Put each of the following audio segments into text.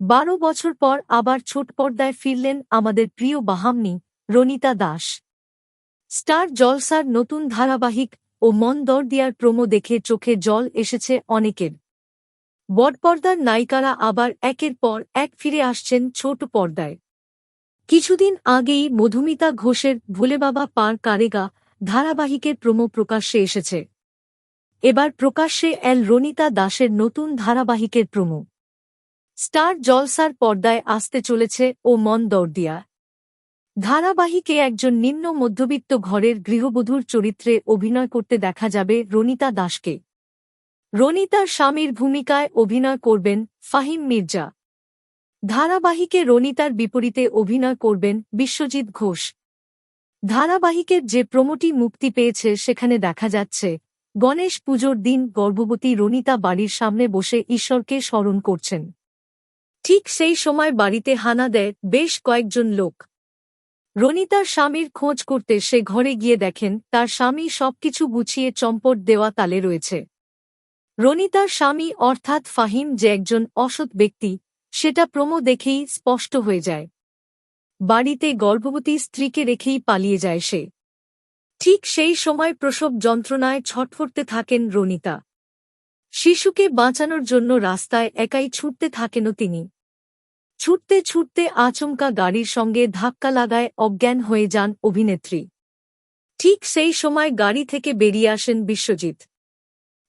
বারো বছর পর আবার ছোট পর্দায় ফিরলেন আমাদের প্রিয় বাহামনি, রনিতা দাস। স্টার জলসার নতুন ধারাবাহিক ও মন দরদিয়ার প্রোমো দেখে চোখে জল এসেছে অনেকের। বটপর্দার নায়িকারা আবার একের পর এক ফিরে আসছেন ছোট পর্দায়। কিছুদিন আগেই মধুমিতা ঘোষের ভোলে বাবা পার কারেগা ধারাবাহিকের প্রোমো প্রকাশ্যে এসেছে। এবার প্রকাশ্যে এল রনিতা দাসের নতুন ধারাবাহিকের প্রোমো। স্টার জলসার পর্দায় আসতে চলেছে ও মন দরদিয়া ধারাবাহিকে একজন নিম্ন মধ্যবিত্ত ঘরের গৃহবধূর চরিত্রে অভিনয় করতে দেখা যাবে রনিতা দাসকে। রনিতার স্বামীর ভূমিকায় অভিনয় করবেন ফাহিম মির্জা। ধারাবাহিকে রনিতার বিপরীতে অভিনয় করবেন বিশ্বজিৎ ঘোষ। ধারাবাহিকের যে প্রমোটি মুক্তি পেয়েছে সেখানে দেখা যাচ্ছে, গণেশ পুজোর দিন গর্ভবতী রনিতা বাড়ির সামনে বসে ঈশ্বরকে স্মরণ করছেন। ঠিক সেই সময় বাড়িতে হানা দেয় বেশ কয়েকজন লোক। রনিতার স্বামীর খোঁজ করতে সে ঘরে গিয়ে দেখেন তার স্বামী সবকিছু গুছিয়ে চম্পট দেওয়া তালে রয়েছে। রনিতার স্বামী অর্থাৎ ফাহিম যে একজন অসৎ ব্যক্তি, সেটা প্রমো দেখেই স্পষ্ট হয়ে যায়। বাড়িতে গর্ভবতী স্ত্রীকে রেখেই পালিয়ে যায় সে। ঠিক সেই সময় প্রসব যন্ত্রণায় ছটফটতে থাকেন রনিতা। শিশুকে বাঁচানোর জন্য রাস্তায় একাই ছুটতে থাকেনও তিনি। ছুটতে ছুটতে আচমকা গাড়ির সঙ্গে ধাক্কা লাগায় অজ্ঞান হয়ে যান অভিনেত্রী। ঠিক সেই সময় গাড়ি থেকে বেরিয়ে আসেন বিশ্বজিৎ।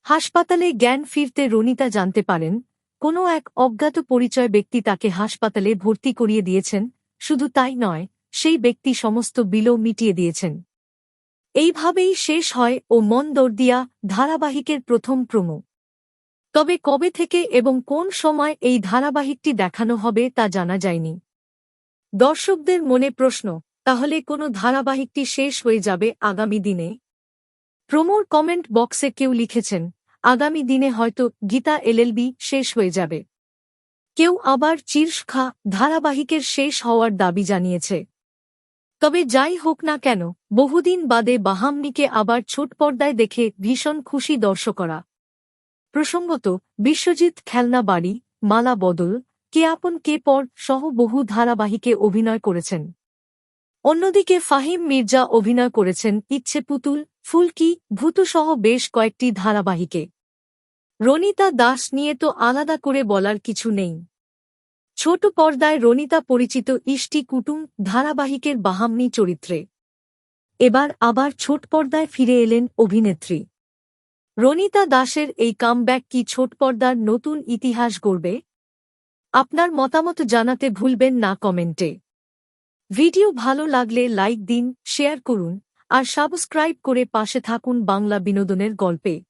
হাসপাতালে জ্ঞান ফিরতে রনিতা জানতে পারেন, কোনো এক অজ্ঞাত পরিচয় ব্যক্তি তাকে হাসপাতালে ভর্তি করিয়ে দিয়েছেন, শুধু তাই নয়, সেই ব্যক্তি সমস্ত বিলও মিটিয়ে দিয়েছেন। এইভাবেই শেষ হয় ও মন দর্দিয়া ধারাবাহিকের প্রথম প্রমো। তবে কবে থেকে এবং কোন সময় এই ধারাবাহিকটি দেখানো হবে তা জানা যায়নি। দর্শকদের মনে প্রশ্ন, তাহলে কোনো ধারাবাহিকটি শেষ হয়ে যাবে আগামী দিনে? প্রমোর কমেন্ট বক্সে কেউ লিখেছেন, আগামী দিনে হয়তো গীতা এলএলবি শেষ হয়ে যাবে। কেউ আবার চিরসখা ধারাবাহিকের শেষ হওয়ার দাবি জানিয়েছে। তবে যাই হোক না কেন, বহুদিন বাদে বাহামনিকে আবার ছোট পর্দায় দেখে ভীষণ খুশি দর্শকরা। প্রসঙ্গত, বিশ্বজিৎ খেলনা বাড়ি, মালা বদল, কে আপন কে পর সহ বহু ধারাবাহিকে অভিনয় করেছেন। অন্যদিকে ফাহিম মির্জা অভিনয় করেছেন ইচ্ছে পুতুল, ফুলকি, ভূতসহ বেশ কয়েকটি ধারাবাহিকে। রনিতা দাস নিয়ে তো আলাদা করে বলার কিছু নেই। ছোট পর্দায় রনিতা পরিচিত ইষ্টি কুটুম ধারাবাহিকের বাহামনি চরিত্রে। এবার আবার ছোট পর্দায় ফিরে এলেন অভিনেত্রী। রনিতা দাসের এই কামব্যাক কি ছোট পর্দার নতুন ইতিহাস গড়বে? আপনার মতামত জানাতে ভুলবেন না কমেন্টে। ভিডিও ভালো লাগলে লাইক দিন, শেয়ার করুন, আর সাবস্ক্রাইব করে পাশে থাকুন বাংলা বিনোদনের গল্পে।